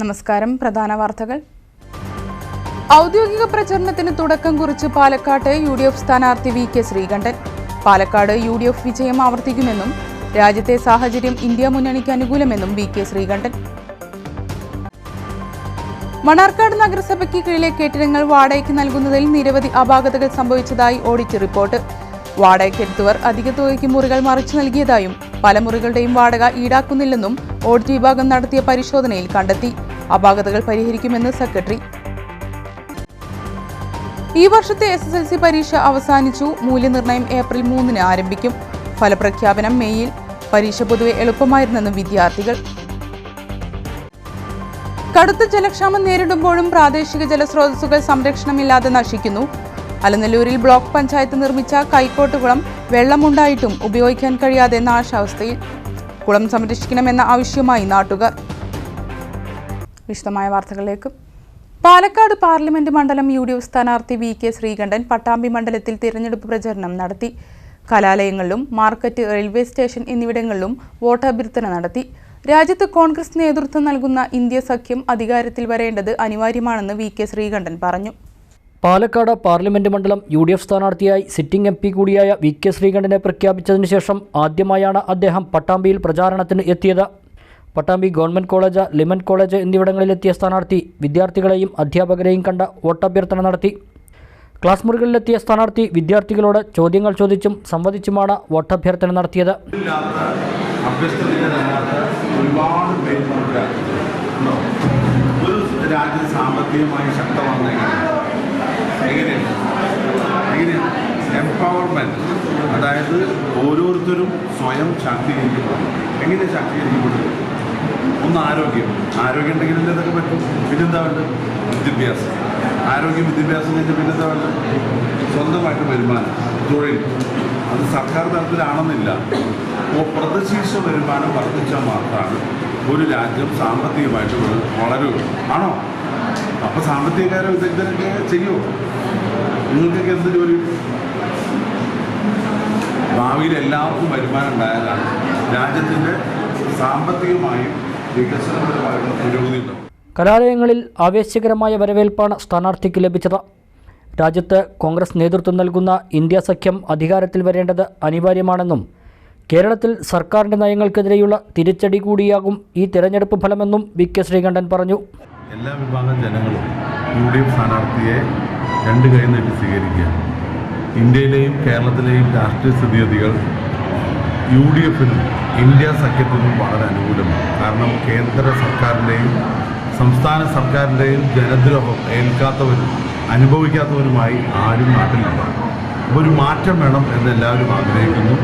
നമസ്കാരം പ്രധാന വാർത്തകൾ. ഔദ്യോഗിക പ്രചരണത്തിന് തുടക്കം കുറിച്ച് പാലക്കാട്ട് യു ഡി എഫ് സ്ഥാനാർത്ഥി V K Sreekandan. Palakkad U D F വിജയം ആവർത്തിക്കുമെന്നും രാജ്യത്തെ സാഹചര്യം ഇന്ത്യ മുന്നണിക്ക് അനുകൂലമെന്നും വി കെ ശ്രീകണ്ഠൻ. മണാർക്കാട് നഗരസഭയ്ക്ക് കീഴിലെ കെട്ടിടങ്ങൾ വാടകയ്ക്ക് നൽകുന്നതിൽ നിരവധി അപാകതകൾ സംഭവിച്ചതായി ഓഡിറ്റ് റിപ്പോർട്ട്. വാടകയ്ക്കെടുത്തവർ അധിക തുകയ്ക്ക് മുറികൾ മറിച്ചു നൽകിയതായും പല മുറികളുടെയും വാടക ഈടാക്കുന്നില്ലെന്നും ഓഡിറ്റ് വിഭാഗം നടത്തിയ പരിശോധനയിൽ കണ്ടെത്തി. അപാകതകൾ പരിഹരിക്കുമെന്ന് സെക്രട്ടറി. ഈ വർഷത്തെ എസ് എസ് എൽ സി പരീക്ഷ അവസാനിച്ചു. മൂല്യനിർണയം ഏപ്രിൽ മൂന്നിന് ആരംഭിക്കും. ഫലപ്രഖ്യാപനം മെയ്യിൽ പരീക്ഷ പൊതുവെ എളുപ്പമായിരുന്നെന്ന് വിദ്യാർത്ഥികൾ. കടുത്ത ജലക്ഷാമം നേരിടുമ്പോഴും പ്രാദേശിക ജലസ്രോതസ്സുകൾ സംരക്ഷണമില്ലാതെ നശിക്കുന്നു. അലനല്ലൂരിൽ ബ്ലോക്ക് പഞ്ചായത്ത് നിർമ്മിച്ച കൈക്കോട്ടുകുളം വെള്ളമുണ്ടായിട്ടും ഉപയോഗിക്കാൻ കഴിയാതെ നാശാവസ്ഥയിൽ. കുളം സംരക്ഷിക്കണമെന്ന ആവശ്യമായി നാട്ടുകാർ. വിശദമായ വാർത്തകളിലേക്ക്. പാലക്കാട് പാർലമെന്റ് മണ്ഡലം യു ഡി എഫ് സ്ഥാനാർത്ഥി വി കെ ശ്രീകണ്ഠൻ പട്ടാമ്പി മണ്ഡലത്തിൽ തിരഞ്ഞെടുപ്പ് പ്രചരണം നടത്തി. കലാലയങ്ങളിലും മാർക്കറ്റ് റെയിൽവേ സ്റ്റേഷൻ എന്നിവിടങ്ങളിലും വോട്ടഭ്യർത്ഥന നടത്തി. രാജ്യത്ത് കോൺഗ്രസ് നേതൃത്വം നൽകുന്ന ഇന്ത്യ സഖ്യം അധികാരത്തിൽ വരേണ്ടത് അനിവാര്യമാണെന്ന് വി കെ ശ്രീകണ്ഠൻ പറഞ്ഞു. പാലക്കാട് പാർലമെന്റ് മണ്ഡലം യു ഡി എഫ് സ്ഥാനാർത്ഥിയായി സിറ്റിംഗ് എം പി കൂടിയായ വി കെ ശ്രീകണ്ഠനെ പ്രഖ്യാപിച്ചതിനു ശേഷം ആദ്യമായാണ് അദ്ദേഹം പട്ടാമ്പിയിൽ പ്രചാരണത്തിന് എത്തിയത്. പട്ടാമ്പി ഗവൺമെന്റ് കോളേജ് ലിമൻ കോളേജ് എന്നിവിടങ്ങളിലെത്തിയ സ്ഥാനാർത്ഥി വിദ്യാർത്ഥികളെയും അധ്യാപകരെയും കണ്ട വോട്ടഭ്യർത്ഥന നടത്തി. ക്ലാസ് മുറികളിലെത്തിയ സ്ഥാനാർത്ഥി വിദ്യാർത്ഥികളോട് ചോദ്യങ്ങൾ ചോദിച്ചും സംവദിച്ചുമാണ് വോട്ടഭ്യർത്ഥന നടത്തിയത്. എംപവർമെന്റ് അതായത് ഓരോരുത്തരും സ്വയം ശാക്തീകരിക്കപ്പെടും. എങ്ങനെ ശാക്തീകരിക്കപ്പെടും? ഒന്ന് ആരോഗ്യം. ആരോഗ്യം ഉണ്ടെങ്കിൽ ഇതൊക്കെ പറ്റും? പിന്നെന്താ വേണ്ടത്? വിദ്യാഭ്യാസം. ആരോഗ്യം വിദ്യാഭ്യാസം കഴിഞ്ഞാൽ പിന്നെന്താ വേണ്ടത്? സ്വന്തമായിട്ട് വരുമാനം തൊഴിൽ. അത് സർക്കാർ തലത്തിലാണെന്നില്ല. അപ്പോൾ പ്രതിശീർഷ വരുമാനം വർദ്ധിച്ചാൽ മാത്രമാണ് ഒരു രാജ്യം സാമ്പത്തികമായിട്ട് വളരുക ആണോ? അപ്പോൾ സാമ്പത്തികകാരം വിദഗ്ധരൊക്കെ ചെയ്യുമോ നിങ്ങൾക്കൊക്കെ എന്ത് ജോലി? ഭാവിയിൽ എല്ലാവർക്കും വരുമാനം ഉണ്ടായാലാണ് രാജ്യത്തിന്റെ സാമ്പത്തികമായും വികസനപരമായും പുരോഗതി ഉണ്ടാവും കലാലയങ്ങളിൽ ആവേശകരമായ വരവേൽപ്പാണ് സ്ഥാനാർത്ഥിക്ക് ലഭിച്ചത്. രാജ്യത്ത് കോൺഗ്രസ് നേതൃത്വം നൽകുന്ന ഇന്ത്യ സഖ്യം അധികാരത്തിൽ വരേണ്ടത് അനിവാര്യമാണെന്നും കേരളത്തിൽ സർക്കാരിന്റെ നയങ്ങൾക്കെതിരെയുള്ള തിരിച്ചടി കൂടിയാകും ഈ തിരഞ്ഞെടുപ്പ് ഫലമെന്നും വി കെ ശ്രീകണ്ഠൻ പറഞ്ഞു. എല്ലാ വിഭാഗം ജനങ്ങളും യു ഡി എഫ് സ്ഥാനാർത്ഥിയെ രണ്ട് കൈ നീട്ടി സ്വീകരിക്കുക ഇന്ത്യയിലെയും കേരളത്തിലെയും രാഷ്ട്രീയ സ്ഥിതിഗതികൾ യു ഡി എഫിനും ഇന്ത്യ സഖ്യത്തിനും വളരെ അനുകൂലമാണ്. കാരണം കേന്ദ്ര സർക്കാരിന്റെയും സംസ്ഥാന സർക്കാരിന്റെയും ജനദ്രോഹം ഏൽക്കാത്തവരും അനുഭവിക്കാത്തവരുമായി ആരും നാട്ടിലില്ല. അപ്പോൾ ഒരു മാറ്റം വേണം എന്ന് എല്ലാവരും ആഗ്രഹിക്കുന്നു.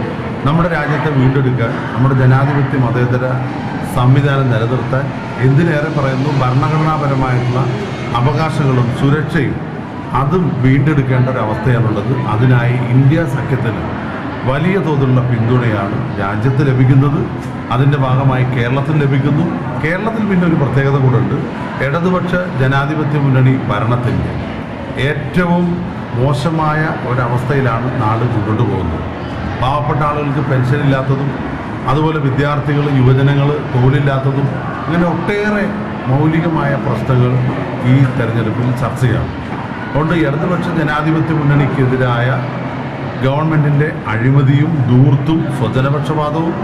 നമ്മുടെ രാജ്യത്തെ വീണ്ടെടുക്കാൻ നമ്മുടെ ജനാധിപത്യ മതേതര സംവിധാനം നിലനിർത്താൻ എന്തിനേറെ പറയുന്നു? ഭരണഘടനാപരമായിട്ടുള്ള അവകാശങ്ങളും സുരക്ഷയും അതും വീണ്ടെടുക്കേണ്ട ഒരു അവസ്ഥയാണുള്ളത്. അതിനായി ഇന്ത്യ സഖ്യത്തിന് വലിയ തോതിലുള്ള പിന്തുണയാണ് രാജ്യത്ത് ലഭിക്കുന്നത്. അതിന്റെ ഭാഗമായി കേരളത്തിൽ ലഭിക്കുന്നു. കേരളത്തിൽ പിന്നെ ഒരു പ്രത്യേകത കൂടെ ഉണ്ട് ഇടതുപക്ഷ ജനാധിപത്യ മുന്നണി ഭരണത്തിന്റെ ഏറ്റവും മോശമായ ഒരവസ്ഥയിലാണ് നാട് മുന്നോട്ട് പോകുന്നത്. പാവപ്പെട്ട ആളുകൾക്ക് പെൻഷൻ ഇല്ലാത്തതും അതുപോലെ വിദ്യാർത്ഥികൾ യുവജനങ്ങൾ തൊഴിലില്ലാത്തതും ഇങ്ങനെ ഒട്ടേറെ മൗലികമായ പ്രശ്നങ്ങൾ ഈ തെരഞ്ഞെടുപ്പിൽ ചർച്ച ചെയ്യണം അതുകൊണ്ട് ഇടതുപക്ഷ ജനാധിപത്യ മുന്നണിക്കെതിരായ ഗവൺമെന്റിന്റെ അഴിമതിയും ദൂർത്തും സ്വജനപക്ഷപാതവും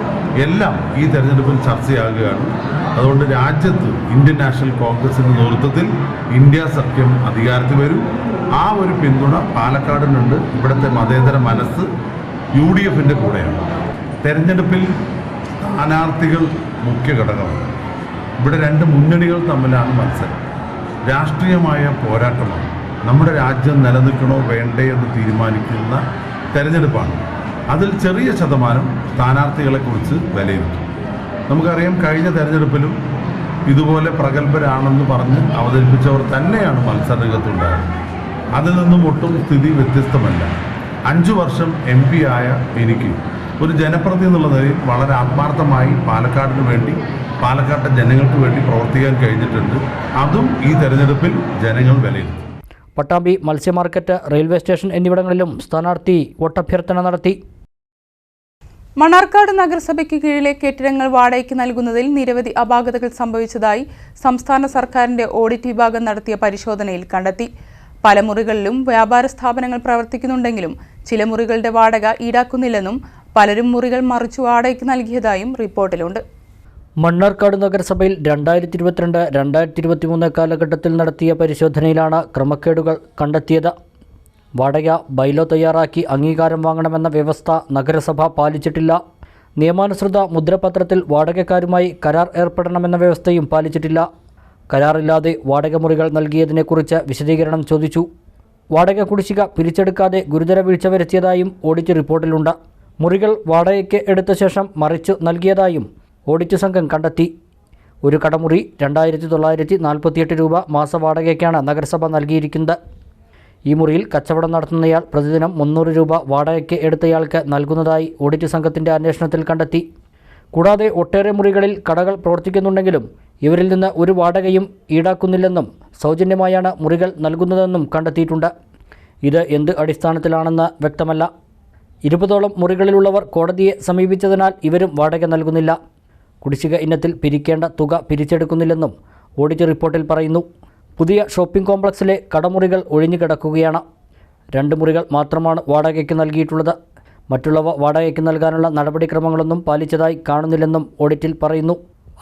എല്ലാം ഈ തെരഞ്ഞെടുപ്പിൽ ചർച്ചയാകുകയാണ്. അതുകൊണ്ട് രാജ്യത്ത് ഇന്ത്യൻ നാഷണൽ കോൺഗ്രസിന്റെ നേതൃത്വത്തിൽ ഇന്ത്യ സഖ്യം അധികാരത്തിൽ വരും. ആ ഒരു പിന്തുണ പാലക്കാടിനുണ്ട്. ഇവിടുത്തെ മതേതര മനസ്സ് യു ഡി എഫിന്റെ കൂടെയാണ്. തെരഞ്ഞെടുപ്പിൽ സ്ഥാനാർത്ഥികൾ മുഖ്യ ഘടകമാണ്. ഇവിടെ രണ്ട് മുന്നണികൾ തമ്മിലാണ് മത്സരം. രാഷ്ട്രീയമായ പോരാട്ടമാണ്. നമ്മുടെ രാജ്യം നിലനിൽക്കണോ വേണ്ടേ എന്ന് തീരുമാനിക്കുന്ന തെരഞ്ഞെടുപ്പാണ്. അതിൽ ചെറിയ ശതമാനം സ്ഥാനാർത്ഥികളെക്കുറിച്ച് വിലയിരുത്തും. നമുക്കറിയാം കഴിഞ്ഞ തെരഞ്ഞെടുപ്പിലും ഇതുപോലെ പ്രഗത്ഭരാണെന്ന് പറഞ്ഞ് അവതരിപ്പിച്ചവർ തന്നെയാണ് മത്സരരംഗത്തുണ്ടായത്. അതിൽ നിന്നും ഒട്ടും സ്ഥിതി വ്യത്യസ്തമല്ല. അഞ്ചു വർഷം എം പി ആയ എനിക്ക് ഒരു ജനപ്രതി എന്നുള്ള നിലയിൽ വളരെ ആത്മാർത്ഥമായി പാലക്കാടിന് വേണ്ടി പാലക്കാട്ടെ ജനങ്ങൾക്ക് വേണ്ടി പ്രവർത്തിക്കാൻ കഴിഞ്ഞിട്ടുണ്ട്. അതും ഈ തെരഞ്ഞെടുപ്പിൽ ജനങ്ങൾ വിലയിരുത്തും. പട്ടാമ്പി മത്സ്യ മാർക്കറ്റ് റെയിൽവേ സ്റ്റേഷൻ എന്നിവിടങ്ങളിലും സ്ഥാനാർത്ഥി വോട്ടഭ്യർത്ഥന നടത്തി. മണ്ണാർക്കാട് നഗരസഭയ്ക്ക് കീഴിലെ കെട്ടിടങ്ങൾ വാടകയ്ക്ക് നൽകുന്നതിൽ നിരവധി അപാകതകൾ സംഭവിച്ചതായി സംസ്ഥാന സർക്കാരിന്റെ ഓഡിറ്റ് വിഭാഗം നടത്തിയ പരിശോധനയിൽ കണ്ടെത്തി. പല മുറികളിലും വ്യാപാര സ്ഥാപനങ്ങൾ പ്രവർത്തിക്കുന്നുണ്ടെങ്കിലും ചില മുറികളുടെ വാടക ഈടാക്കുന്നില്ലെന്നും പലരും മുറികൾ മറിച്ചു വാടകയ്ക്ക് നൽകിയതായും റിപ്പോർട്ടിലുണ്ട്. മണ്ണാർക്കാട് നഗരസഭയിൽ രണ്ടായിരത്തി ഇരുപത്തിരണ്ട് രണ്ടായിരത്തി ഇരുപത്തിമൂന്ന് കാലഘട്ടത്തിൽ നടത്തിയ പരിശോധനയിലാണ് ക്രമക്കേടുകൾ കണ്ടെത്തിയത്. വാടക ബൈലോ തയ്യാറാക്കി അംഗീകാരം വാങ്ങണമെന്ന വ്യവസ്ഥ നഗരസഭ പാലിച്ചിട്ടില്ല. നിയമാനുസൃത മുദ്രപത്രത്തിൽ വാടകക്കാരുമായി കരാർ ഏർപ്പെടണമെന്ന വ്യവസ്ഥയും പാലിച്ചിട്ടില്ല. കരാറില്ലാതെ വാടക മുറികൾ നൽകിയതിനെക്കുറിച്ച് വിശദീകരണം ചോദിച്ചു. വാടക കുടിശ്ശിക പിരിച്ചെടുക്കാതെ ഗുരുതര വീഴ്ച വരുത്തിയതായും ഓഡിറ്റ് റിപ്പോർട്ടിലുണ്ട്. മുറികൾ വാടകയ്ക്ക് എടുത്ത ശേഷം മറിച്ചു നൽകിയതായും ഓഡിറ്റ് സംഘം കണ്ടെത്തി. ഒരു കടമുറി രണ്ടായിരത്തി തൊള്ളായിരത്തി നാൽപ്പത്തിയെട്ട് രൂപ മാസവാടകയ്ക്കാണ് നഗരസഭ നൽകിയിരിക്കുന്നത്. ഈ മുറിയിൽ കച്ചവടം നടത്തുന്നയാൾ പ്രതിദിനം മുന്നൂറ് രൂപ വാടകയ്ക്ക് എടുത്തയാൾക്ക് നൽകുന്നതായി ഓഡിറ്റ് സംഘത്തിന്റെ അന്വേഷണത്തിൽ കണ്ടെത്തി. കൂടാതെ ഒട്ടേറെ മുറികളിൽ കടകൾ പ്രവർത്തിക്കുന്നുണ്ടെങ്കിലും ഇവരിൽ നിന്ന് ഒരു വാടകയും ഈടാക്കുന്നില്ലെന്നും സൗജന്യമായാണ് മുറികൾ നൽകുന്നതെന്നും കണ്ടെത്തിയിട്ടുണ്ട്. ഇത് എന്ത് അടിസ്ഥാനത്തിലാണെന്ന് വ്യക്തമല്ല. ഇരുപതോളം മുറികളിലുള്ളവർ കോടതിയെ സമീപിച്ചതിനാൽ ഇവരും വാടക നൽകുന്നില്ല. കുടിശ്ശിക ഇനത്തിൽ പിരിക്കേണ്ട തുക പിരിച്ചെടുക്കുന്നില്ലെന്നും ഓഡിറ്റ് റിപ്പോർട്ടിൽ പറയുന്നു. പുതിയ ഷോപ്പിംഗ് കോംപ്ലക്സിലെ കടമുറികൾ ഒഴിഞ്ഞുകിടക്കുകയാണ്. രണ്ട് മുറികൾ മാത്രമാണ് വാടകയ്ക്ക് നൽകിയിട്ടുള്ളത്. മറ്റുള്ളവ വാടകയ്ക്ക് നൽകാനുള്ള നടപടിക്രമങ്ങളൊന്നും പാലിച്ചതായി കാണുന്നില്ലെന്നും ഓഡിറ്റിൽ പറയുന്നു.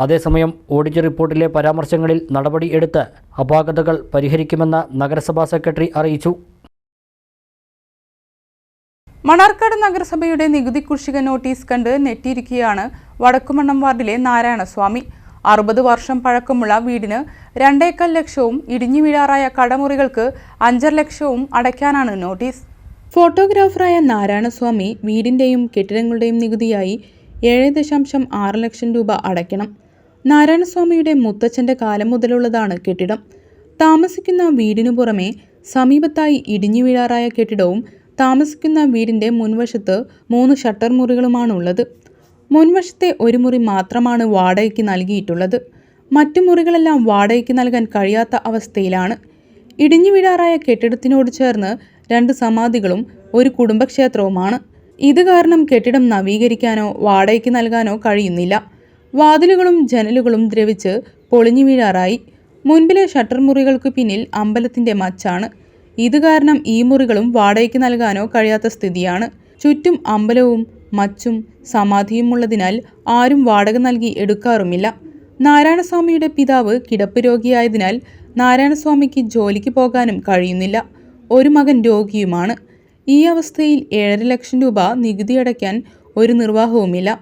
അതേസമയം ഓഡിറ്റ് റിപ്പോർട്ടിലെ പരാമർശങ്ങളിൽ നടപടി എടുത്ത് അപാകതകൾ പരിഹരിക്കുമെന്ന് നഗരസഭാ സെക്രട്ടറി അറിയിച്ചു. മണാർക്കാട് നഗരസഭയുടെ നികുതി കുഷിക നോട്ടീസ് കണ്ട് നെറ്റിയിരിക്കുകയാണ് വടക്കുമണ്ണം വാർഡിലെ നാരായണസ്വാമി. അറുപത് വർഷം പഴക്കമുള്ള വീടിന് രണ്ടേക്കൽ ലക്ഷവും ഇടിഞ്ഞു വീഴാറായ കടമുറികൾക്ക് അഞ്ചര ലക്ഷവും അടയ്ക്കാനാണ് നോട്ടീസ്. ഫോട്ടോഗ്രാഫറായ നാരായണസ്വാമി വീടിന്റെയും കെട്ടിടങ്ങളുടെയും നികുതിയായി ഏഴ് ദശാംശം ആറ് ലക്ഷം രൂപ അടയ്ക്കണം. നാരായണസ്വാമിയുടെ മുത്തച്ഛന്റെ കാലം മുതലുള്ളതാണ് കെട്ടിടം. താമസിക്കുന്ന വീടിനു പുറമെ സമീപത്തായി ഇടിഞ്ഞു വീഴാറായ കെട്ടിടവും താമസിക്കുന്ന വീടിന്റെ മുൻവശത്ത് മൂന്ന് ഷട്ടർ മുറികളുമാണുള്ളത്. മുൻവശത്തെ ഒരു മുറി മാത്രമാണ് വാടകയ്ക്ക് നൽകിയിട്ടുള്ളത്. മറ്റു മുറികളെല്ലാം വാടകയ്ക്ക് നൽകാൻ കഴിയാത്ത അവസ്ഥയിലാണ്. ഇടിഞ്ഞു വീഴാറായ കെട്ടിടത്തിനോട് ചേർന്ന് രണ്ട് സമാധികളും ഒരു കുടുംബക്ഷേത്രവുമാണ്. ഇത് കാരണം കെട്ടിടം നവീകരിക്കാനോ വാടകയ്ക്ക് നൽകാനോ കഴിയുന്നില്ല. വാതിലുകളും ജനലുകളും ദ്രവിച്ച് പൊളിഞ്ഞു വീഴാറായി. മുൻപിലെ ഷട്ടർ മുറികൾക്ക് പിന്നിൽ അമ്പലത്തിന്റെ മച്ചാണ്. ഇത് കാരണം ഈ മുറികളും വാടകയ്ക്ക് നൽകാനോ കഴിയാത്ത സ്ഥിതിയാണ്. ചുറ്റും അമ്പലവും മച്ചും സമാധിയും ഉള്ളതിനാൽ ആരും വാടക നൽകി എടുക്കാറുമില്ല. നാരായണസ്വാമിയുടെ പിതാവ് കിടപ്പ് രോഗിയായതിനാൽ നാരായണസ്വാമിക്ക് ജോലിക്ക് പോകാനും കഴിയുന്നില്ല. ഒരു മകൻ രോഗിയുമാണ്. ഈ അവസ്ഥയിൽ ഏഴര ലക്ഷം രൂപ നികുതി അടയ്ക്കാൻ ഒരു നിർവാഹവുമില്ല.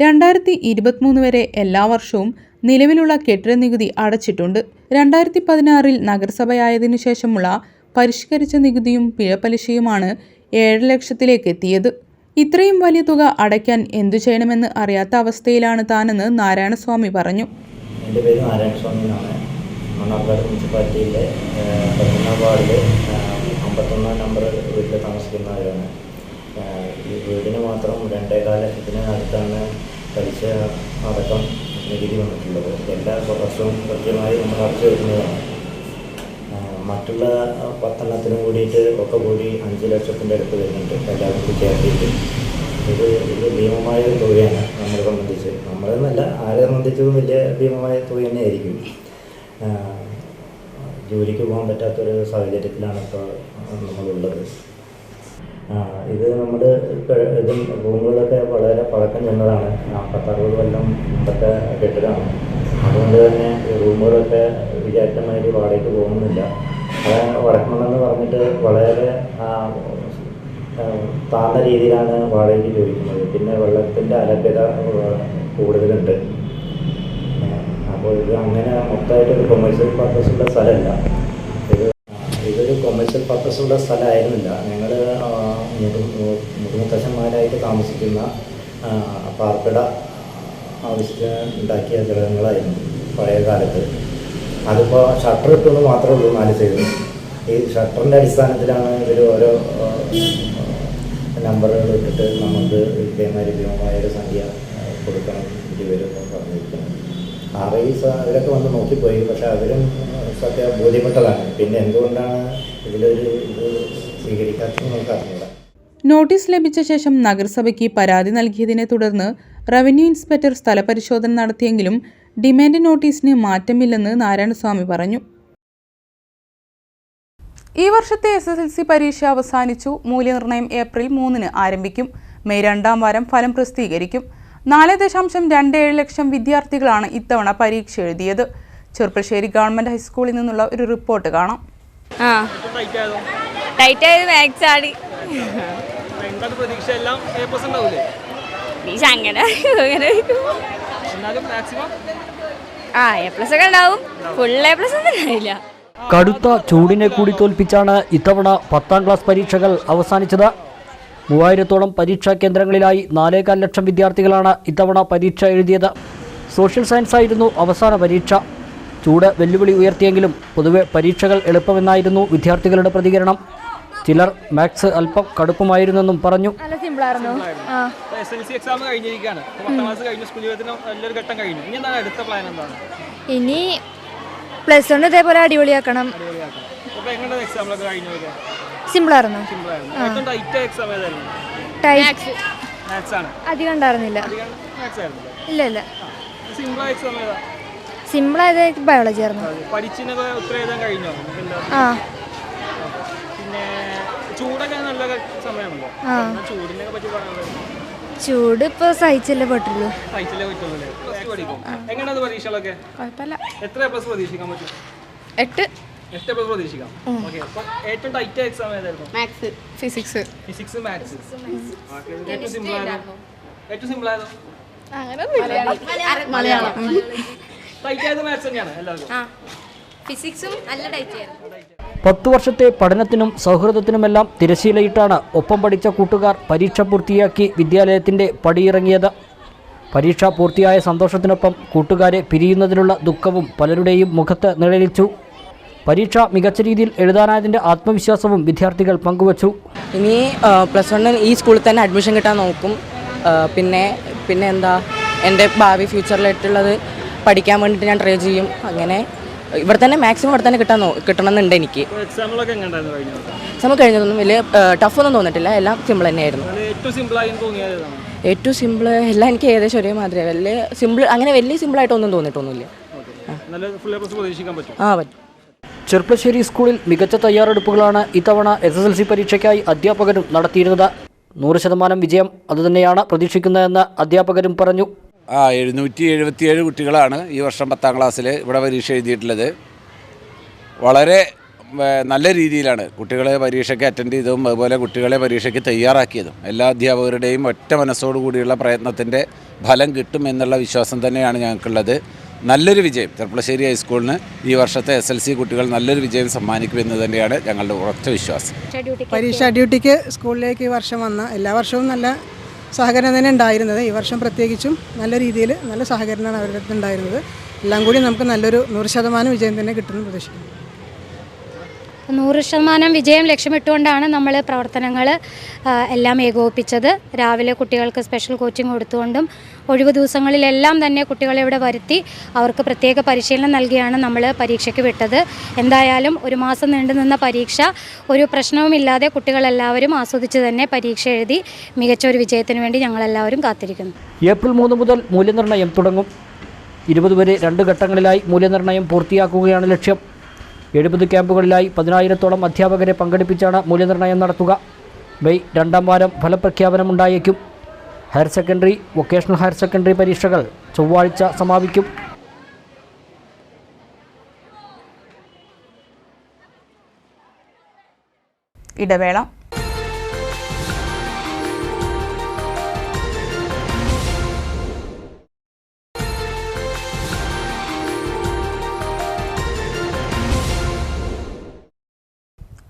രണ്ടായിരത്തി ഇരുപത്തിമൂന്ന് വരെ എല്ലാ വർഷവും നിലവിലുള്ള കെട്ടിട നികുതി അടച്ചിട്ടുണ്ട്. രണ്ടായിരത്തി പതിനാറിൽ നഗരസഭയായതിനു ശേഷമുള്ള പരിഷ്കരിച്ച നികുതിയും പിഴപലിശയുമാണ് ഏഴ് ലക്ഷത്തിലേക്ക് എത്തിയത്. ഇത്രയും വലിയ തുക അടയ്ക്കാൻ എന്തു ചെയ്യണമെന്ന് അറിയാത്ത അവസ്ഥയിലാണ് താനെന്ന് നാരായണസ്വാമി പറഞ്ഞു. പേര് മുനിസിപ്പാലിറ്റിയിലെ നമ്പർ വീട്ടിൽ ഈ വീടിന് മാത്രം രണ്ടേകാല ലക്ഷത്തിന് അടുത്താണ് പലിശ അടക്കം നികുതി വന്നിട്ടുള്ളത്. എല്ലാ വർഷവും കൃത്യമായി നമ്മൾ അടച്ചു വരുന്നതാണ് മറ്റുള്ള പത്തെണ്ണത്തിനും കൂടിയിട്ട് ഒക്കെ കൂടി അഞ്ച് ലക്ഷത്തിന്റെ അടുത്ത് വരുന്നുണ്ട് എല്ലാവരും കൂടി ചേർത്തിട്ട് ഇത് ഇത് ഭീമമായ ഒരു തുകയാണ് നമ്മളെ സംബന്ധിച്ച്. നമ്മളെന്നല്ല ആരെ സംബന്ധിച്ചതും വലിയ ഭീമമായ തുക തന്നെയായിരിക്കും. ജോലിക്ക് പോകാൻ പറ്റാത്തൊരു സാഹചര്യത്തിലാണ് ഇപ്പോൾ നമ്മളുള്ളത്. ഇത് നമ്മുടെ ഇതും റൂമുകളൊക്കെ വളരെ പഴക്കം ചെന്നതാണ്. നാൽപ്പത്തറുപത് കൊല്ലം മുമ്പത്തെ കെട്ടിടമാണ്. അതുകൊണ്ട് തന്നെ റൂമുകളൊക്കെ വിചാരിച്ചമാതിരി വാടകയ്ക്ക് പോകുന്നില്ല. അത് വടക്കണമെന്ന് പറഞ്ഞിട്ട് വളരെ താഴ്ന്ന രീതിയിലാണ് വാടകയ്ക്ക് ചോദിക്കുന്നത്. പിന്നെ വെള്ളത്തിന്റെ അലഭ്യത കൂടുതലുണ്ട്. അപ്പോൾ ഇത് അങ്ങനെ മൊത്തമായിട്ട് ഒരു കൊമേഴ്സ്യൽ പർപ്പസുള്ള സ്ഥലമല്ല. ഇത് ഇതൊരു കൊമേഴ്സ്യൽ പർപ്പസുള്ള സ്ഥലമായിരുന്നില്ല. ഞങ്ങൾ മുതുമുത്തശ്ശന്മാരായിട്ട് താമസിക്കുന്ന പാർപ്പിട ആവശ്യത്തിന് ഉണ്ടാക്കിയ ഘടകങ്ങളായിരുന്നു പഴയ കാലത്ത് അതിപ്പോൾ ഷട്ടർ ഇട്ടെന്ന് മാത്രമേ ഉള്ളൂ നാല് സൈഡ് ഈ ഷട്ടറിന്റെ അടിസ്ഥാനത്തിലാണ് ഇവർ ഓരോ നമ്പറുകൾ ഇട്ടിട്ട് നമുക്ക് ഇതേമാതിരി ഭീമമായ ഒരു സംഖ്യ കൊടുക്കണം ഇവരൊക്കെ പറഞ്ഞിരിക്കുന്നത് ആർ ഐ അവരൊക്കെ വന്ന് നോക്കിപ്പോയി പക്ഷേ അവരും സത്യ ബോധ്യപ്പെട്ടതാണ്. പിന്നെ എന്തുകൊണ്ടാണ് ഇതിലൊരു ഇത് സ്വീകരിക്കാത്തത് നമുക്ക് അറിഞ്ഞില്ല നോട്ടീസ് ലഭിച്ച ശേഷം നഗരസഭയ്ക്ക് പരാതി നൽകിയതിനെ തുടർന്ന് റവന്യൂ ഇൻസ്പെക്ടർ സ്ഥലപരിശോധന നടത്തിയെങ്കിലും ഡിമാൻഡ് നോട്ടീസിന് മാറ്റമില്ലെന്ന് നാരായണസ്വാമി പറഞ്ഞു. ഈ വർഷത്തെ എസ് എസ് എൽ സി പരീക്ഷ അവസാനിച്ചു. മൂല്യനിർണയം ഏപ്രിൽ മൂന്നിന് ആരംഭിക്കും. മെയ് രണ്ടാം വാരം ഫലം പ്രസിദ്ധീകരിക്കും. നാല് ദശാംശം രണ്ട് ഏഴ് ലക്ഷം വിദ്യാർത്ഥികളാണ് ഇത്തവണ പരീക്ഷ എഴുതിയത്. ചെറുപ്പശ്ശേരി ഗവൺമെന്റ് ഹൈസ്കൂളിൽ നിന്നുള്ള ഒരു റിപ്പോർട്ട് കാണാം. അങ്ങനെ ആ എ പ്ലസ് ഒക്കെ ഉണ്ടാവും. ഫുൾ എ പ്ലസ് ഒന്നും ഉണ്ടാവില്ല. കടുത്ത ചൂടിനെ കൂടി തോൽപ്പിച്ചാണ് ഇത്തവണ പത്താം ക്ലാസ് പരീക്ഷകൾ അവസാനിച്ചത്. മൂവായിരത്തോളം പരീക്ഷാ കേന്ദ്രങ്ങളിലായി നാലേകാൽ ലക്ഷം വിദ്യാർത്ഥികളാണ് ഇത്തവണ പരീക്ഷ എഴുതിയത്. സോഷ്യൽ സയൻസ് ആയിരുന്നു അവസാന പരീക്ഷ. ചൂട് വെല്ലുവിളി ഉയർത്തിയെങ്കിലും പൊതുവെ പരീക്ഷകൾ എളുപ്പമെന്നായിരുന്നു വിദ്യാർത്ഥികളുടെ പ്രതികരണം. ചിലർ മാത്സ് അല്പം കടുപ്പമായിരുന്നെന്നും പറഞ്ഞു. നല്ല സിമ്പിളായിരുന്നു. ആ. എസ് എൽ സി എക്സാം കഴിഞ്ഞിരിക്കുകയാണ്. ഇപ്പൊ പത്താം ക്ലാസ് കഴിഞ്ഞു സ്കൂൾ ജീവിതത്തിന് നല്ലൊരു ഘട്ടം കഴിഞ്ഞു. ഇനി എന്താണ് അടുത്ത പ്ലാൻ എന്താണ്? ഇനി പ്ലസ് വൺ ഇതേപോലെ അടിപൊളിയാക്കണം. അപ്പോൾ അപ്പൊ എങ്ങനെ എക്സാമിലൊക്കെ കഴിഞ്ഞു വരിക സിമ്പിളായിരുന്നു. സിമ്പിളായിരുന്നു. ഏറ്റവും ടൈറ്റ് എക്സാം ഏതായിരുന്നു? ടൈറ്റ് മാത്സ് ആണ്. അധികം ഉണ്ടായിരുന്നില്ല. അധികം മാത്സ് ആയിരുന്നു. ഇല്ല ഇല്ല. സിമ്പിളായ എക്സാം ഏതാ? സിമ്പിളായത് ബയോളജി ആയിരുന്നു. ഉത്തരം എഴുതാൻ കഴിഞ്ഞോ? ആ. പിന്നെ ചൂടൊക്കെ നല്ല സമയമുണ്ടോ ആ. ചൂടിനെ പറ്റി പറയാനുള്ളത് ചൂട് ഇപ്പൊ സഹിച്ചല്ലേ പറ്റുള്ളൂ എങ്ങനെയാണ് പരീക്ഷകളൊക്കെ? എത്ര പ്ലസ് പ്രതീക്ഷിക്കാൻ പറ്റും? എട്ട്. എട്ട് പ്ലസ് പ്രതീക്ഷിക്കാം. ഓക്കെ അപ്പൊ ഏറ്റവും ടൈറ്റ് എക്സാം ഏതായിരുന്നു? മാത്സ് ഫിസിക്സ് ഫിസിക്സ് മാത്സ് ഏറ്റവും സിമ്പിൾ ആയിരുന്നു ഏറ്റവും സിമ്പിൾ ആയിരുന്നു മലയാളം. ടൈറ്റ് ആയത് മാത്സ് തന്നെയാണ് എല്ലാവർക്കും? ഫിസിക്സും നല്ല ടൈറ്റ് ആയിരുന്നു. പത്തു വർഷത്തെ പഠനത്തിനും സൗഹൃദത്തിനുമെല്ലാം തിരശീലയിട്ടാണ് ഒപ്പം പഠിച്ച കൂട്ടുകാർ പരീക്ഷ പൂർത്തിയാക്കി വിദ്യാലയത്തിന്റെ പടിയിറങ്ങിയത്. പരീക്ഷ പൂർത്തിയായ സന്തോഷത്തിനൊപ്പം കൂട്ടുകാരെ പിരിയുന്നതിനുള്ള ദുഃഖവും പലരുടെയും മുഖത്ത് നിഴലിച്ചു. പരീക്ഷ മികച്ച രീതിയിൽ എഴുതാനായതിന്റെ ആത്മവിശ്വാസവും വിദ്യാർത്ഥികൾ പങ്കുവച്ചു. ഇനി പ്ലസ് വണ്ണിൽ ഈ സ്കൂളിൽ തന്നെ അഡ്മിഷൻ കിട്ടാൻ നോക്കും. പിന്നെ പിന്നെ എന്താ? എന്റെ ഭാവി ഫ്യൂച്ചറിലായിട്ടുള്ളത് പഠിക്കാൻ വേണ്ടിയിട്ട് ഞാൻ ട്രൈ ചെയ്യും. അങ്ങനെ ഇവിടെ തന്നെ മാക്സിമം ഇവിടെ തന്നെ കിട്ടാൻ കിട്ടണം കിട്ടണമെന്നുണ്ട് എനിക്ക്. എക്സാം കഴിഞ്ഞതൊന്നും വലിയ ടഫ് ഒന്നും തോന്നിട്ടില്ല എല്ലാം സിമ്പിൾ തന്നെയായിരുന്നു. ഏറ്റവും സിമ്പിൾ എല്ലാം എനിക്ക് ഏകദേശം ഒരേ മാതിരി. വലിയ സിമ്പിൾ അങ്ങനെ വലിയ സിമ്പിളായിട്ടൊന്നും തോന്നിയിട്ടൊന്നുമില്ല. നല്ല ഫുൾ പ്ലസ് പ്രതീക്ഷിക്കാൻ പറ്റും. ആ പറ്റും. ചെർപ്പശ്ശേരി സ്കൂളിൽ മികച്ച തയ്യാറെടുപ്പുകളാണ് ഇത്തവണ എസ് എസ് എൽ സി പരീക്ഷയ്ക്കായി അധ്യാപകരും നടത്തിയിരുന്നത്. നൂറ് ശതമാനം വിജയം അതുതന്നെയാണ് പ്രതീക്ഷിക്കുന്നതെന്ന് അധ്യാപകരും പറഞ്ഞു. ആ എഴുന്നൂറ്റി എഴുപത്തിയേഴ് കുട്ടികളാണ് ഈ വർഷം പത്താം ക്ലാസ്സിൽ ഇവിടെ പരീക്ഷ എഴുതിയിട്ടുള്ളത്. വളരെ നല്ല രീതിയിലാണ് കുട്ടികളെ പരീക്ഷയ്ക്ക് അറ്റൻഡ് ചെയ്തതും അതുപോലെ കുട്ടികളെ പരീക്ഷയ്ക്ക് തയ്യാറാക്കിയതും. എല്ലാ അധ്യാപകരുടെയും ഒറ്റ മനസ്സോടു കൂടിയുള്ള പ്രയത്നത്തിന്റെ ഫലം കിട്ടും എന്നുള്ള വിശ്വാസം തന്നെയാണ് ഞങ്ങൾക്കുള്ളത്. നല്ലൊരു വിജയം. ചെർപ്പളശ്ശേരി ഹൈസ്കൂളിന് ഈ വർഷത്തെ എസ് എൽ സി കുട്ടികൾ നല്ലൊരു വിജയം സമ്മാനിക്കുമെന്ന് തന്നെയാണ് ഞങ്ങളുടെ ഉറച്ച വിശ്വാസം. പരീക്ഷാ ഡ്യൂട്ടിക്ക് സ്കൂളിലേക്ക് ഈ വർഷം വന്ന എല്ലാ വർഷവും നല്ല സഹകരണം തന്നെ ഉണ്ടായിരുന്നത്. ഈ വർഷം പ്രത്യേകിച്ചും നല്ല രീതിയിൽ നല്ല സഹകരണമാണ് അവരുടെ അടുത്ത് ഉണ്ടായിരുന്നത്. എല്ലാം കൂടി നമുക്ക് നല്ലൊരു നൂറ് ശതമാനം വിജയം തന്നെ കിട്ടുമെന്ന് പ്രതീക്ഷിക്കുന്നു. നൂറ് ശതമാനം വിജയം ലക്ഷ്യമിട്ടുകൊണ്ടാണ് നമ്മൾ പ്രവർത്തനങ്ങൾ എല്ലാം ഏകോപിപ്പിച്ചത്. രാവിലെ കുട്ടികൾക്ക് സ്പെഷ്യൽ കോച്ചിങ് കൊടുത്തുകൊണ്ടും ഒഴിവ് ദിവസങ്ങളിലെല്ലാം തന്നെ കുട്ടികളെ ഇവിടെ വരുത്തി അവർക്ക് പ്രത്യേക പരിശീലനം നൽകിയാണ് നമ്മൾ പരീക്ഷയ്ക്ക് വിട്ടത്. എന്തായാലും ഒരു മാസം നീണ്ടു നിന്ന പരീക്ഷ ഒരു പ്രശ്നവുമില്ലാതെ കുട്ടികളെല്ലാവരും ആസ്വദിച്ച് തന്നെ പരീക്ഷ എഴുതി മികച്ച ഒരു വിജയത്തിന് വേണ്ടി ഞങ്ങളെല്ലാവരും കാത്തിരിക്കുന്നു. ഏപ്രിൽ മൂന്ന് മുതൽ മൂല്യനിർണയം തുടങ്ങും. ഇരുപത് വരെ രണ്ട് ഘട്ടങ്ങളിലായി മൂല്യനിർണയം പൂർത്തിയാക്കുകയാണ് ലക്ഷ്യം. എഴുപത് ക്യാമ്പുകളിലായി പതിനായിരത്തോളം അധ്യാപകരെ പങ്കെടുപ്പിച്ചാണ് മൂല്യനിർണയം നടത്തുക. മെയ് രണ്ടാം വാരം ഫലപ്രഖ്യാപനമുണ്ടായേക്കും. Higher secondary vocational higher secondary പരീക്ഷകൾ ചൊവ്വാഴ്ച സമാപിക്കും. ഇടവേള.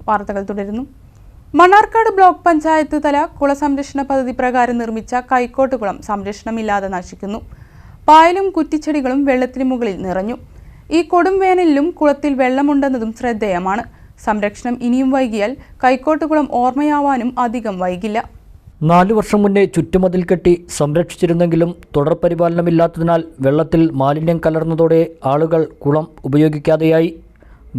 വാർത്തകൾ തുടരുന്നു. മണ്ണാർക്കാട് ബ്ലോക്ക് പഞ്ചായത്ത് തല കുള സംരക്ഷണ പദ്ധതി പ്രകാരം നിർമ്മിച്ച കൈക്കോട്ടുകുളം സംരക്ഷണമില്ലാതെ നശിക്കുന്നു. പായലും കുറ്റിച്ചെടികളും വെള്ളത്തിന് മുകളിൽ നിറഞ്ഞു. ഈ കൊടും വേനലിലും കുളത്തിൽ വെള്ളമുണ്ടെന്നതും ശ്രദ്ധേയമാണ്. സംരക്ഷണം ഇനിയും വൈകിയാൽ കൈക്കോട്ടുകുളം ഓർമ്മയാവാനും അധികം വൈകില്ല. നാലു വർഷം മുന്നേ ചുറ്റുമതിൽ കെട്ടി സംരക്ഷിച്ചിരുന്നെങ്കിലും തുടർ പരിപാലനമില്ലാത്തതിനാൽ വെള്ളത്തിൽ മാലിന്യം കലർന്നതോടെ ആളുകൾ കുളം ഉപയോഗിക്കാതെയായി.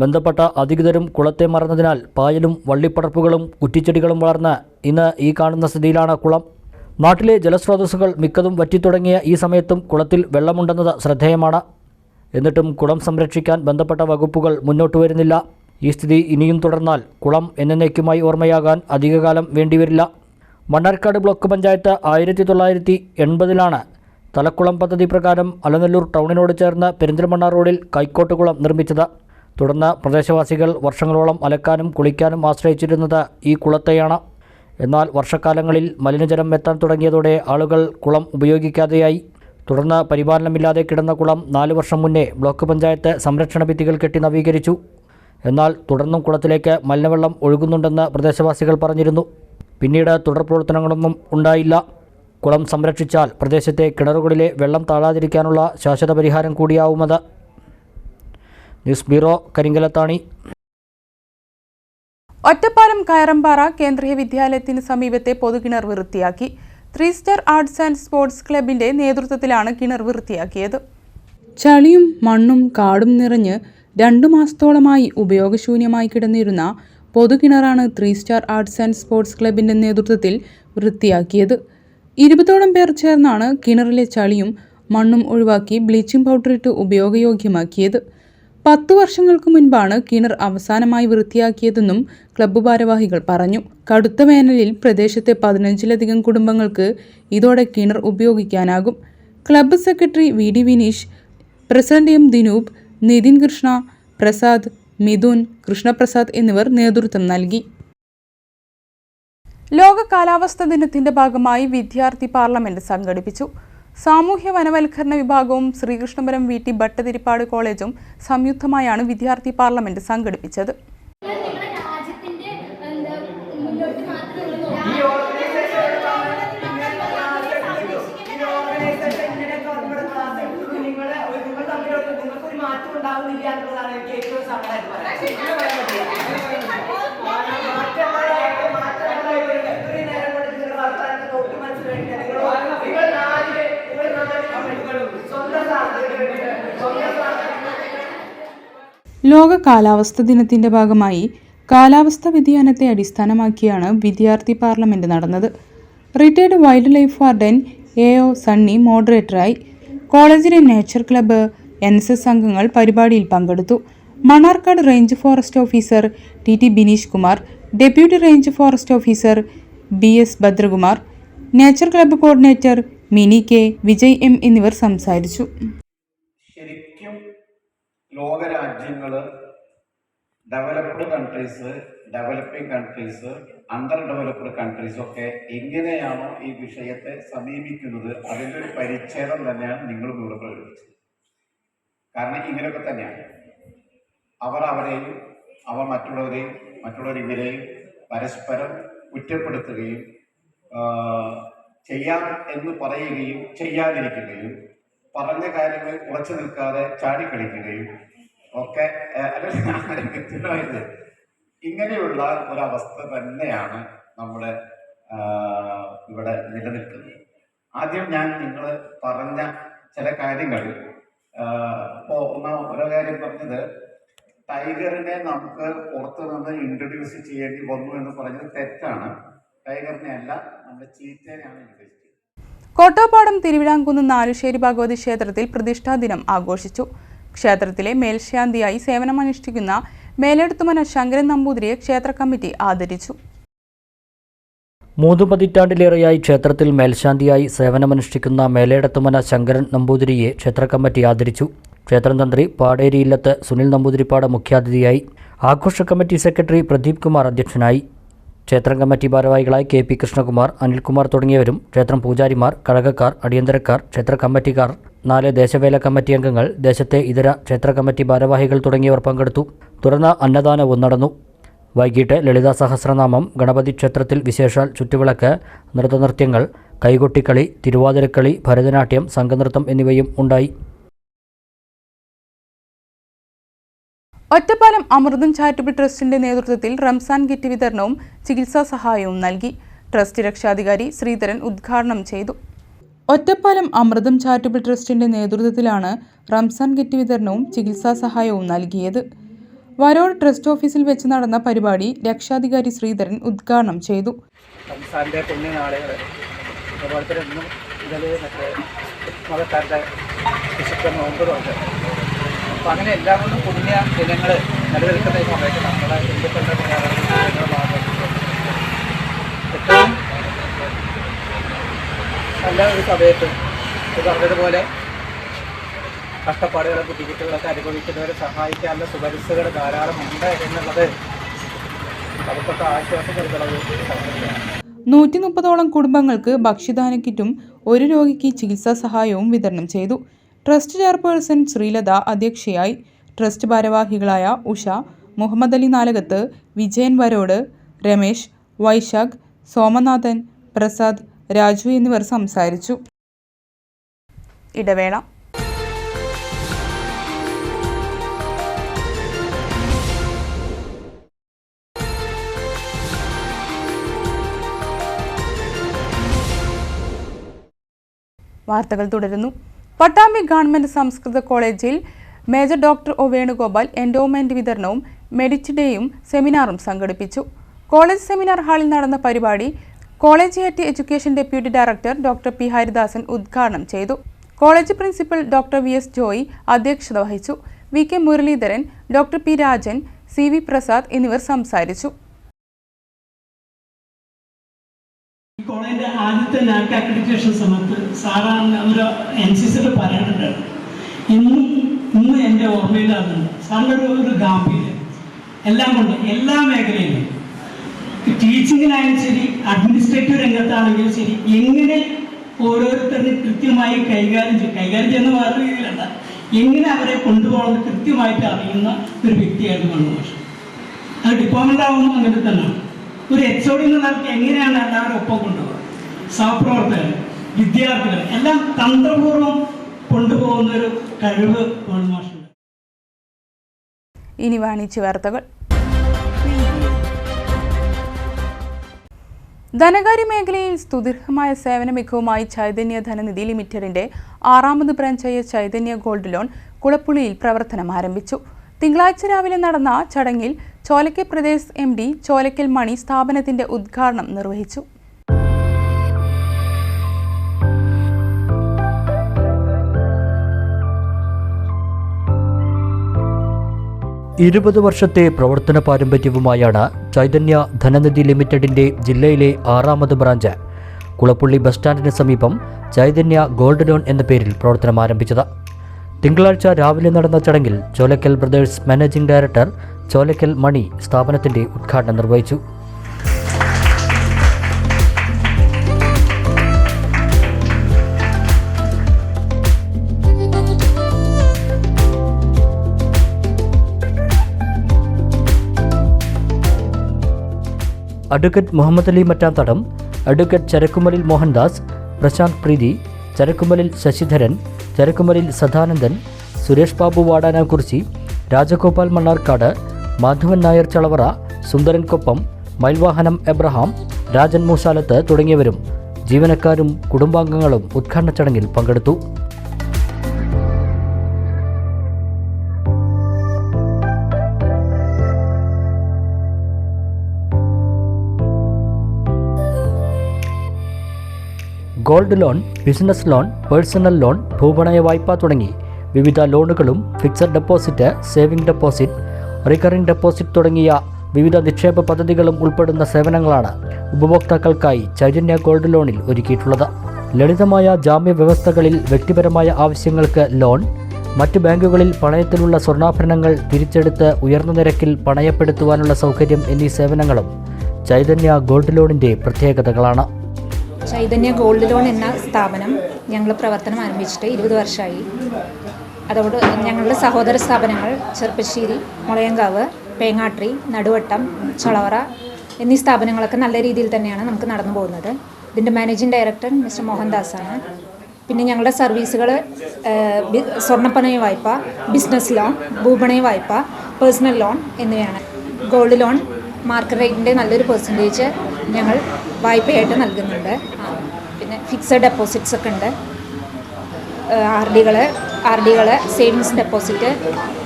ബന്ധപ്പെട്ട അധികൃതരും കുളത്തെ മറന്നതിനാൽ പായലും വള്ളിപ്പടർപ്പുകളും കുറ്റിച്ചെടികളും വളർന്ന് ഇന്ന് ഈ കാണുന്ന സ്ഥിതിയിലാണ് കുളം. നാട്ടിലെ ജലസ്രോതസ്സുകൾ മിക്കതും വറ്റിത്തുടങ്ങിയ ഈ സമയത്തും കുളത്തിൽ വെള്ളമുണ്ടെന്നത് ശ്രദ്ധേയമാണ്. എന്നിട്ടും കുളം സംരക്ഷിക്കാൻ ബന്ധപ്പെട്ട വകുപ്പുകൾ മുന്നോട്ട് വരുന്നില്ല. ഈ സ്ഥിതി ഇനിയും തുടർന്നാൽ കുളം എന്നേക്കുമായി ഓർമ്മയാകാൻ അധികകാലം വേണ്ടിവരില്ല. മണ്ണാർക്കാട് ബ്ലോക്ക് പഞ്ചായത്ത് ആയിരത്തി തൊള്ളായിരത്തി എൺപതിലാണ് തലക്കുളം പദ്ധതി പ്രകാരം അലനല്ലൂർ ടൗണിനോട് ചേർന്ന് പെരിന്തൽമണ്ണ റോഡിൽ കൈക്കോട്ടുകുളം നിർമ്മിച്ചത്. തുടർന്ന് പ്രദേശവാസികൾ വർഷങ്ങളോളം അലക്കാനും കുളിക്കാനും ആശ്രയിച്ചിരുന്നത് ഈ കുളത്തെയാണ്. എന്നാൽ വർഷക്കാലങ്ങളിൽ മലിനജലം എത്താൻ തുടങ്ങിയതോടെ ആളുകൾ കുളം ഉപയോഗിക്കാതെയായി. തുടർന്ന് പരിപാലനമില്ലാതെ കിടന്ന കുളം നാല് വർഷം മുന്നേ ബ്ലോക്ക് പഞ്ചായത്ത് സംരക്ഷണ ഭിത്തികൾ കെട്ടി നവീകരിച്ചു. എന്നാൽ തുടർന്നും കുളത്തിലേക്ക് മലിനവെള്ളം ഒഴുകുന്നുണ്ടെന്ന് പ്രദേശവാസികൾ പറഞ്ഞിരുന്നു. പിന്നീട് തുടർ പ്രവർത്തനങ്ങളൊന്നും ഉണ്ടായില്ല. കുളം സംരക്ഷിച്ചാൽ പ്രദേശത്തെ കിണറുകളിലെ വെള്ളം താഴാതിരിക്കാനുള്ള ശാശ്വത പരിഹാരം കൂടിയാവുമത്. News bureau Karinkallathani. Ottapalam Kayarampara കേന്ദ്രീയ വിദ്യാലയത്തിന് സമീപത്തെ പൊതുകിണർ വൃത്തിയാക്കി three star arts and sports ക്ലബിന്റെ നേതൃത്വത്തിലാണ് കിണർ വൃത്തിയാക്കിയത് ചളിയും മണ്ണും കാടും നിറഞ്ഞ് രണ്ടു മാസത്തോളമായി ഉപയോഗശൂന്യമായി കിടന്നിരുന്ന പൊതുകിണറാണ് three star arts and sports ക്ലബിന്റെ നേതൃത്വത്തിൽ വൃത്തിയാക്കിയത് ഇരുപതോളം പേർ ചേർന്നാണ് കിണറിലെ ചളിയും മണ്ണും ഒഴിവാക്കി ബ്ലീച്ചിംഗ് പൗഡർ ഇട്ട് ഉപയോഗയോഗ്യമാക്കിയത്. പത്തു വർഷങ്ങൾക്ക് മുൻപാണ് കിണർ അവസാനമായി വൃത്തിയാക്കിയതെന്നും ക്ലബ്ബ് ഭാരവാഹികൾ പറഞ്ഞു. കടുത്ത വേനലിൽ പ്രദേശത്തെ പതിനഞ്ചിലധികം കുടുംബങ്ങൾക്ക് ഇതോടെ കിണർ ഉപയോഗിക്കാനാകും. Club secretary V D Vineesh president M Dinoop Nithin Krishna Prasad Mithun Krishnaprasad എന്നിവർ നേതൃത്വം നൽകി. ലോക കാലാവസ്ഥാ ദിനത്തിന്റെ ഭാഗമായി വിദ്യാർത്ഥി പാർലമെന്റ് സംഘടിപ്പിച്ചു. സാമൂഹ്യ വനവൽക്കരണ വിഭാഗവും ശ്രീകൃഷ്ണപുരം വി ടി ഭട്ടതിരിപ്പാട് കോളേജും സംയുക്തമായാണ് വിദ്യാർത്ഥി പാർലമെന്റ് സംഘടിപ്പിച്ചത്. ലോക കാലാവസ്ഥ ദിനത്തിന്റെ ഭാഗമായി കാലാവസ്ഥാ വ്യതിയാനത്തെ അടിസ്ഥാനമാക്കിയാണ് വിദ്യാർത്ഥി പാർലമെന്റ് നടന്നത്. Retired wildlife warden A O Sunny മോഡറേറ്ററായി കോളേജിലെ nature club N S S അംഗങ്ങൾ പരിപാടിയിൽ പങ്കെടുത്തു. Mannarkkad range forest officer T T Bineesh Kumar deputy range forest officer B S Bhadrakumar nature club coordinator Mini K Vijay M എന്നിവർ സംസാരിച്ചു. ലോകരാജ്യങ്ങൾ developed countries developing countries underdeveloped countries ഒക്കെ എങ്ങനെയാണോ ഈ വിഷയത്തെ സമീപിക്കുന്നത് അതിന്റെ ഒരു പരിച്ഛേദം തന്നെയാണ് നിങ്ങളും ഇവിടെ പ്രകടിപ്പിച്ചത്. കാരണം ഇങ്ങനെയൊക്കെ തന്നെയാണ്. അവർ അവരെയും അവർ മറ്റുള്ളവരെയും മറ്റുള്ളവർ ഇവരെയും പരസ്പരം കുറ്റപ്പെടുത്തുകയും ചെയ്യാം എന്ന് പറയുകയും ചെയ്യാതിരിക്കുകയും പറഞ്ഞ കാര്യങ്ങളിൽ ഉറച്ചു നിൽക്കാതെ ചാടിക്കളിക്കുകയും ഒക്കെ ഇങ്ങനെയുള്ള ഒരവസ്ഥ തന്നെയാണ് നമ്മുടെ ഇവിടെ നിലനിൽക്കുന്നത്. ആദ്യം ഞാൻ നിങ്ങൾ പറഞ്ഞ ചില കാര്യങ്ങൾ ഇപ്പോൾ ഒന്ന് ഓരോ കാര്യം പറഞ്ഞത് ടൈഗറിനെ നമുക്ക് പുറത്തു നിന്ന് ഇൻട്രൊഡ്യൂസ് ചെയ്യേണ്ടി വന്നു എന്ന് പറഞ്ഞത് തെറ്റാണ്. ടൈഗറിനെ അല്ല നമ്മുടെ ചീറ്റേനെയാണ് ഇൻട്രൊഡ്യൂസ് കോട്ടപ്പാടം തിരുവിഴാംകുന്ന് നാലുശ്ശേരി ഭഗവതി ക്ഷേത്രത്തിൽ പ്രതിഷ്ഠാ ദിനം ആഘോഷിച്ചു. ക്ഷേത്രത്തിലെ മേൽശാന്തിയായി സേവനമനുഷ്ഠിക്കുന്ന മേലെടുത്തുമന ശങ്കരൻ നമ്പൂതിരിയെ ക്ഷേത്ര കമ്മിറ്റി ആദരിച്ചു. മൂന്ന് പതിറ്റാണ്ടിലേറെയായി ക്ഷേത്രത്തിൽ മേൽശാന്തിയായി സേവനമനുഷ്ഠിക്കുന്ന മേലേടത്തുമന ശങ്കരൻ നമ്പൂതിരിയെ ക്ഷേത്ര കമ്മിറ്റി ആദരിച്ചു. ക്ഷേത്രം തന്ത്രി പാടേരി ഇല്ലത്ത് സുനിൽ നമ്പൂതിരിപ്പാട് മുഖ്യാതിഥിയായി. ആഘോഷ കമ്മിറ്റി സെക്രട്ടറി പ്രദീപ് കുമാർ അധ്യക്ഷനായി. ക്ഷേത്രം കമ്മിറ്റി ഭാരവാഹികളായ കെ പി കൃഷ്ണകുമാർ അനിൽകുമാർ തുടങ്ങിയവരും ക്ഷേത്രം പൂജാരിമാർ കഴകക്കാർ അടിയന്തരക്കാർ ക്ഷേത്ര കമ്മിറ്റിക്കാർ നാല് ദേശവേല കമ്മിറ്റി അംഗങ്ങൾ ദേശത്തെ ഇതര ക്ഷേത്ര കമ്മിറ്റി ഭാരവാഹികൾ തുടങ്ങിയവർ പങ്കെടുത്തു. തുടർന്ന് അന്നദാനവും നടന്നു. വൈകിട്ട് ലളിതാ സഹസ്രനാമം ഗണപതി ക്ഷേത്രത്തിൽ വിശേഷാൽ ചുറ്റുവിളക്ക് നൃത്തനൃത്യങ്ങൾ കൈകൊട്ടിക്കളി തിരുവാതിരക്കളി ഭരതനാട്യം സംഘനൃത്തം എന്നിവയും ഉണ്ടായി. ഒറ്റപ്പാലം അമൃതം ചാരിറ്റബിൾ ട്രസ്റ്റിന്റെ നേതൃത്വത്തിൽ റംസാൻ കിറ്റ് വിതരണവും ചികിത്സാ സഹായവും നൽകി. ട്രസ്റ്റ് രക്ഷാധികാരി ശ്രീധരൻ ഉദ്ഘാടനം ചെയ്തു. ഒറ്റപ്പാലം അമൃതം ചാരിറ്റബിൾ ട്രസ്റ്റിന്റെ നേതൃത്വത്തിലാണ് റംസാൻ കിറ്റ് വിതരണവും ചികിത്സാ സഹായവും നൽകിയത്. വരോൾ ട്രസ്റ്റ് ഓഫീസിൽ വെച്ച് നടന്ന പരിപാടി രക്ഷാധികാരി ശ്രീധരൻ ഉദ്ഘാടനം ചെയ്തു. റംസാന്റെ അപ്പം അങ്ങനെ എല്ലാം കൊണ്ടും പുണ്യ ദിനങ്ങൾ നിലനിൽക്കുന്ന ഈ സമയത്ത് നമ്മുടെ ഹിന്ദുക്കളുടെ ഏറ്റവും നല്ല ഒരു സമയത്ത് പറഞ്ഞതുപോലെ കഷ്ടപ്പാടുകളെ ബുദ്ധിമുട്ടുകളൊക്കെ അനുഭവിക്കുന്നവരെ സഹായിക്കാനുള്ള സുപരിസുകൾ ധാരാളം ഉണ്ട് എന്നുള്ളത് നമുക്കൊക്കെ ആശ്വാസം നൽകുന്ന ഒരു സംഗതിയാണ് നൂറ്റി മുപ്പതോളം കുടുംബങ്ങൾക്ക് ഭക്ഷ്യദാന കിറ്റും ഒരു രോഗിക്ക് ചികിത്സാ സഹായവും വിതരണം ചെയ്തു. ട്രസ്റ്റ് ചെയർപേഴ്സൺ ശ്രീലത അധ്യക്ഷയായി ട്രസ്റ്റ് ഭാരവാഹികളായ ഉഷ മുഹമ്മദ് അലി നാലകത്ത് വിജയൻ വരോട് രമേശ് വൈശാഖ് സോമനാഥൻ പ്രസാദ് രാജു എന്നിവർ സംസാരിച്ചു. ഇടവേള. വാർത്തകൾ തുടരുന്നു. പട്ടാമ്പി ഗവൺമെന്റ് സംസ്കൃത കോളേജിൽ major doctor O Venugopal endowment വിതരണവും മെഡിറ്റ് ഡേയും സെമിനാറും സംഘടിപ്പിച്ചു. കോളേജ് സെമിനാർ ഹാളിൽ നടന്ന പരിപാടി college collegiate education deputy director doctor P Haridasan ഉദ്ഘാടനം ചെയ്തു. College principal doctor V S Joy അധ്യക്ഷത വഹിച്ചു. V K Muraleedharan doctor P Rajan C V Prasad എന്നിവർ സംസാരിച്ചു. ഈ കോളേജിന്റെ ആദ്യത്തെ നാക്ക് അക്രഡിറ്റേഷൻ സമയത്ത് സാറാണ് ഒരു എൻ സി സിയിൽ പറയുന്നുണ്ട് ഇന്നും ഇന്ന് എന്റെ ഓർമ്മയിലാകുന്നുണ്ട് സാറിന്റെ ഒരു ഗാംഭീര്യം. എല്ലാം കൊണ്ട് എല്ലാ മേഖലയിലും. ടീച്ചിങ്ങിനായാലും ശരി അഡ്മിനിസ്ട്രേറ്റീവ് രംഗത്താണെങ്കിലും ശരി എങ്ങനെ ഓരോരുത്തരും കൃത്യമായി കൈകാര്യം ചെയ്യും കൈകാര്യം ചെയ്യുന്ന വേറെ രീതിയിലല്ല. എങ്ങനെ അവരെ കൊണ്ടുപോകണമെന്ന് കൃത്യമായിട്ട് അറിയുന്ന ഒരു വ്യക്തിയായിരുന്നു മണ്ണുമാഷ് അത് ഡിപ്പാർട്ട്മെന്റ് ആവുമ്പോൾ അങ്ങനെ തന്നെയാണ്. ഒരു എച്ച് ഒ ഡി എങ്ങനെയാണ് എല്ലാവരും ഒപ്പം കൊണ്ടുപോകുക സഹപ്രവർത്തകർ വിദ്യാർത്ഥികൾ എല്ലാം തന്ത്രപൂർവം കൊണ്ടുപോകുന്ന ഒരു കഴിവ് ഇനി വാണിജ്യ വാർത്തകൾ. ധനകാര്യ മേഖലയിൽ സുദീർഘമായ സേവന മികവുമായി ചൈതന്യ ധനനിധി ലിമിറ്റഡിന്റെ ആറാമത് ബ്രാഞ്ചായ ചൈതന്യ ഗോൾഡ് ലോൺ കുളപ്പുള്ളിയിൽ പ്രവർത്തനം ആരംഭിച്ചു. തിങ്കളാഴ്ച രാവിലെ നടന്ന ചടങ്ങിൽ ചോലക്കൽ പ്രദേശ് എം ഡി ചോലക്കൽ മണി സ്ഥാപനത്തിന്റെ ഉദ്ഘാടനം നിർവഹിച്ചു. ഇരുപത് വർഷത്തെ പ്രവർത്തന പാരമ്പര്യവുമായാണ് ചൈതന്യ ധനനിധി ലിമിറ്റഡിന്റെ ജില്ലയിലെ ആറാമത് ബ്രാഞ്ച്. കുളപ്പുള്ളി ബസ് സ്റ്റാൻഡിന് സമീപം ചൈതന്യ ഗോൾഡ് ലോൺ എന്ന പേരിൽ പ്രവർത്തനം ആരംഭിച്ചത് തിങ്കളാഴ്ച രാവിലെ നടന്ന ചടങ്ങിൽ Cholakkal brothers managing director Cholakkal Mani സ്ഥാപനത്തിന്റെ ഉദ്ഘാടനം നിർവഹിച്ചു. അഡ്വക്കേറ്റ് മുഹമ്മദ് അലി മറ്റാന്തടം അഡ്വക്കേറ്റ് ചരക്കുമലിൽ മോഹൻദാസ് പ്രശാന്ത് പ്രീതി ചരക്കുമലിൽ ശശിധരൻ ചരക്കുമലിൽ സദാനന്ദൻ സുരേഷ് ബാബു വാടാനാകുറിച്ചി രാജഗോപാൽ മണ്ണാർക്കാട് മാധവൻ നായർ ചളവറ സുന്ദരൻ കൊപ്പം മയിൽവാഹനം എബ്രഹാം രാജൻ മൂസാലത്ത് തുടങ്ങിയവരും ജീവനക്കാരും കുടുംബാംഗങ്ങളും ഉദ്ഘാടന ചടങ്ങിൽ പങ്കെടുത്തു. Gold loan business loan personal loan ഭൂപണയ വായ്പ തുടങ്ങി വിവിധ ലോണുകളും fixed deposit saving deposit recurring deposit തുടങ്ങിയ വിവിധ നിക്ഷേപ പദ്ധതികളും ഉൾപ്പെടുന്ന സേവനങ്ങളാണ് ഉപഭോക്താക്കൾക്കായി ചൈതന്യ ഗോൾഡ് ലോണിൽ ഒരുക്കിയിട്ടുള്ളത്. ലളിതമായ ജാമ്യ വ്യവസ്ഥകളിൽ വ്യക്തിപരമായ ആവശ്യങ്ങൾക്ക് ലോൺ മറ്റ് ബാങ്കുകളിൽ പണയത്തിലുള്ള സ്വർണാഭരണങ്ങൾ തിരിച്ചെടുത്ത് ഉയർന്ന നിരക്കിൽ പണയപ്പെടുത്തുവാനുള്ള സൗകര്യം എന്നീ സേവനങ്ങളും ചൈതന്യ ഗോൾഡ് ലോണിന്റെ പ്രത്യേകതകളാണ്. ചൈതന്യ ഗോൾഡ് ലോൺ എന്ന സ്ഥാപനം ഞങ്ങൾ പ്രവർത്തനം ആരംഭിച്ചിട്ട് ഇരുപത് വർഷമായി. അതോട് ഞങ്ങളുടെ സഹോദര സ്ഥാപനങ്ങൾ ചെറുപ്പശ്ശേരി മുളയങ്കാവ് പേങ്ങാട്രി നടുവട്ടം ചളവറ എന്നീ സ്ഥാപനങ്ങളൊക്കെ നല്ല രീതിയിൽ തന്നെയാണ് നമുക്ക് നടന്നു പോകുന്നത്. ഇതിന്റെ മാനേജിംഗ് ഡയറക്ടർ മിസ്റ്റർ മോഹൻദാസാണ്. പിന്നെ ഞങ്ങളുടെ സർവീസുകൾ സ്വർണപ്പണയ വായ്പ ബിസിനസ് ലോൺ ഭൂപണയ വായ്പ പേഴ്സണൽ ലോൺ എന്നിവയാണ്. ഗോൾഡ് ലോൺ മാർക്കറ്റ് റേറ്റിന്റെ നല്ലൊരു പെർസെന്റേജ് ഞങ്ങൾ വായ്പയായിട്ട് നൽകുന്നുണ്ട്. പിന്നെ ഫിക്സഡ് ഡെപ്പോസിറ്റ്സ് ഒക്കെ ഉണ്ട്. ആർ ഡികൾ ആർ ഡികൾ സേവിങ്സ് ഡെപ്പോസിറ്റ്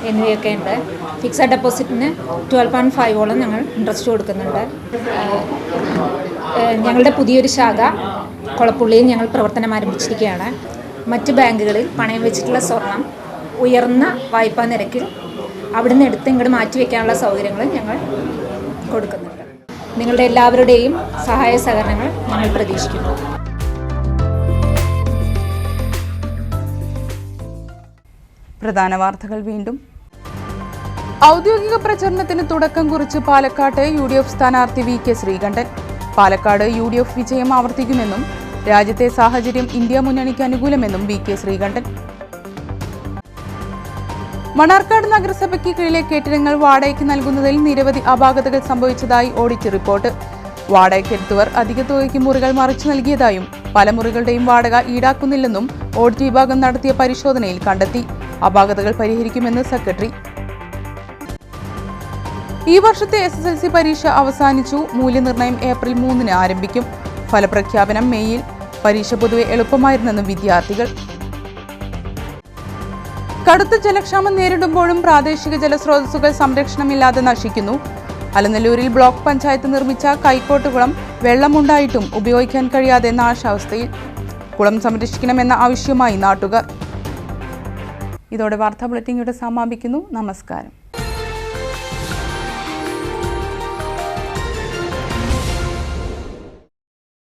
എന്നിവയൊക്കെ ഉണ്ട്. ഫിക്സഡ് ഡെപ്പോസിറ്റിന് ട്വൽവ് പോയിന്റ് ഫൈവോളം ഞങ്ങൾ ഇൻട്രസ്റ്റ് കൊടുക്കുന്നുണ്ട്. ഞങ്ങളുടെ പുതിയൊരു ശാഖ കുളപ്പുള്ളിയിൽ ഞങ്ങൾ പ്രവർത്തനം ആരംഭിച്ചിരിക്കുകയാണ്. മറ്റ് ബാങ്കുകളിൽ പണയം വെച്ചിട്ടുള്ള സ്വർണം ഉയർന്ന വായ്പാ നിരക്കിൽ അവിടുന്ന് എടുത്ത് ഇങ്ങോട്ട് മാറ്റി വയ്ക്കാനുള്ള സൗകര്യങ്ങൾ ഞങ്ങൾ കൊടുക്കുന്നുണ്ട്. നിങ്ങളുടെ എല്ലാവരുടെയും സഹായ സഹകരണങ്ങൾ ഞങ്ങൾ പ്രതീക്ഷിക്കുന്നു. പ്രധാന വാർത്തകൾ വീണ്ടും. ഔദ്യോഗിക പ്രചരണത്തിന് തുടക്കം കുറിച്ച് പാലക്കാട്ട് യു ഡി എഫ് സ്ഥാനാർത്ഥി V K Sreekandan. Palakkad U D F വിജയം ആവർത്തിക്കുമെന്നും രാജ്യത്തെ സാഹചര്യം ഇന്ത്യ മുന്നണിക്ക് അനുകൂലമെന്നും വി കെ ശ്രീകണ്ഠൻ. മണാർക്കാട് നഗരസഭയ്ക്ക് കീഴിലെ കെട്ടിടങ്ങൾ വാടകയ്ക്ക് നൽകുന്നതിൽ നിരവധി അപാകതകൾ സംഭവിച്ചതായി ഓഡിറ്റ് റിപ്പോർട്ട്. വാടകയ്ക്കെടുത്തവർ അധിക തുകയ്ക്ക് മുറികൾ മറിച്ചു നൽകിയതായും പല മുറികളുടെയും വാടക ഈടാക്കുന്നില്ലെന്നും ഓഡിറ്റ് വിഭാഗം നടത്തിയ പരിശോധനയിൽ കണ്ടെത്തി. അപാകതകൾ പരിഹരിക്കുമെന്ന് സെക്രട്ടറി. ഈ വർഷത്തെ എസ് എസ് എൽ സി പരീക്ഷ അവസാനിച്ചു. മൂല്യനിർണയം ഏപ്രിൽ മൂന്നിന് ആരംഭിക്കും. ഫലപ്രഖ്യാപനം മെയ്യിൽ പരീക്ഷ പൊതുവെ എളുപ്പമായിരുന്നെന്നും വിദ്യാർത്ഥികൾ. കടുത്ത ജലക്ഷാമം നേരിടുമ്പോഴും പ്രാദേശിക ജലസ്രോതസ്സുകൾ സംരക്ഷണമില്ലാതെ നശിക്കുന്നു. അലനല്ലൂരിൽ ബ്ലോക്ക് പഞ്ചായത്ത് നിർമ്മിച്ച കൈക്കോട്ടുകുളം വെള്ളമുണ്ടായിട്ടും ഉപയോഗിക്കാൻ കഴിയാതെ നാശാവസ്ഥയിൽ. കുളം സംരക്ഷിക്കണമെന്ന ആവശ്യമായി നാട്ടുകാർ. ഇതോടെ വാർത്താ ബുള്ളറ്റിൻ ഇവിടെ സമാപിക്കുന്നു. നമസ്കാരം.